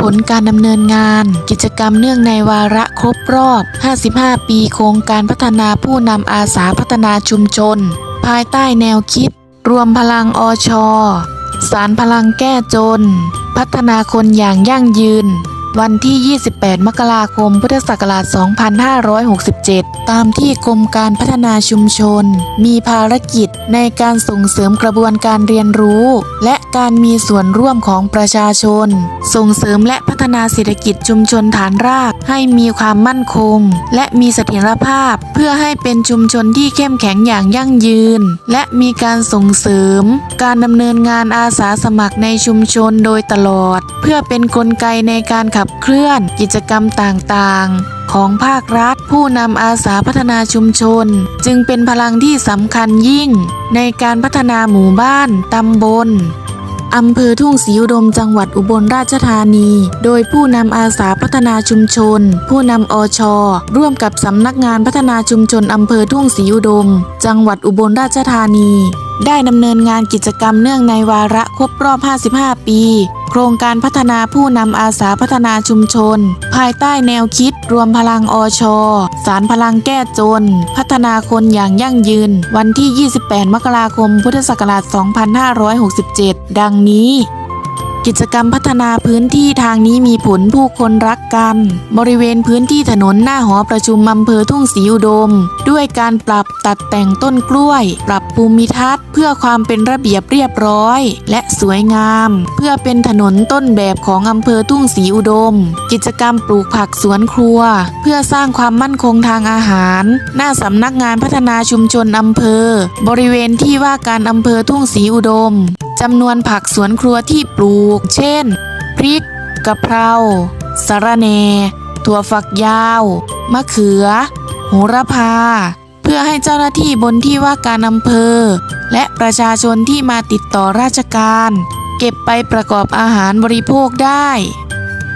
ผลการดำเนินงาน กิจกรรมเนื่องในวาระครบรอบ 55 ปีโครงการพัฒนาผู้นำอาสาพัฒนาชุมชน ภายใต้แนวคิด รวมพลังอช สารพลังแก้จน พัฒนาคนอย่างยั่งยืน วันที่ 28 มกราคม พุทธศักราช 2567 ตามที่กรมการพัฒนาชุมชน มีภารกิจในการส่งเสริมกระบวนการเรียนรู้ และการมีส่วนร่วมของประชาชน ส่งเสริมและพัฒนาเศรษฐกิจชุมชนฐานราก ให้มีความมั่นคง และมีเสถียรภาพ เพื่อให้เป็นชุมชนที่เข้มแข็งอย่างยั่งยืน และมีการส่งเสริม การดำเนินงานอาสาสมัครในชุมชนโดยตลอด เพื่อเป็นนกลไกในการขับเคลื่อนกิจกรรมต่างๆ ของภาครัฐ ผู้นำอาสาพัฒนาชุมชน จึงเป็นพลังที่สำคัญยิ่ง ในการพัฒนาหมู่บ้านตำบลอำเภอทุ่งศรีอุดมจังหวัดอุบลราชธานี โดยผู้นำอาสาพัฒนาชุมชน ผู้นำอชร่วมกับสำนักงานพัฒนาชุมชนอำเภอทุ่งศรีอุดม จังหวัดอุบลราชธานี ได้ดำเนินงานกิจกรรมเนื่องในวาระครบรอบ 55 ปี โครงการพัฒนาผู้นำอาสาพัฒนาชุมชน ภายใต้แนวคิดรวมพลังอชสารพลังแก้จน พัฒนาคนอย่างยั่งยืน วันที่ 28 มกราคม พุทธศักราช 2567 ดังนี้ กิจกรรมพัฒนาพื้นที่ทางนี้มีผลผู้คนรักกัน บริเวณพื้นที่ถนนหน้าหอประชุมอำเภอทุ่งศรีอุดม ด้วยการปรับตัดแต่งต้นกล้วย ปรับภูมิทัศน์ เพื่อความเป็นระเบียบเรียบร้อย และสวยงาม เพื่อเป็นถนนต้นแบบของอำเภอทุ่งศรีอุดม กิจกรรมปลูกผักสวนครัว เพื่อสร้างความมั่นคงทางอาหาร หน้าสำนักงานพัฒนาชุมชนอำเภอ บริเวณที่ว่าการอำเภอทุ่งศรีอุดม จำนวนผักสวนครัวที่ปลูก เช่น พริก กะเพรา สะระแหน่ถั่วฝักยาว มะเขือ โหระพา เพื่อให้เจ้าหน้าที่บนที่ว่าการอำเภอ และประชาชนที่มาติดต่อราชการ เก็บไปประกอบอาหารบริโภคได้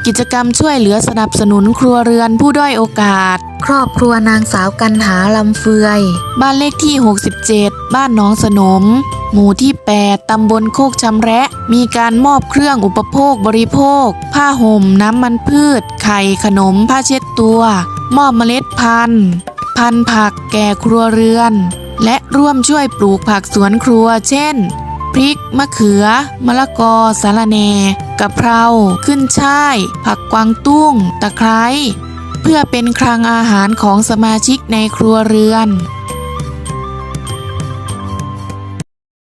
กิจกรรมช่วยเหลือสนับสนุนครัวเรือนผู้ด้อยโอกาส ครอบครัวนางสาวกันหาลำเฟือย บ้านเลขที่ 67 บ้านหนองสนม หมู่ที่ 8 ตำบลโคกชำแระ มีการมอบเครื่องอุปโภคบริโภค ผ้าห่มน้ำมันพืช ไข่ขนมผ้าเช็ดตัว มอบเมล็ดพันธุ์ พันธุ์ผักแก่ครัวเรือน และร่วมช่วยปลูกผักสวนครัว เช่น พริก มะเขือ มะละกอ สาระแหน่กะเพรา ขึ้นช่าย ผักกวางตุ้ง ตะไคร้ เพื่อเป็นคลังอาหารของสมาชิกในครัวเรือน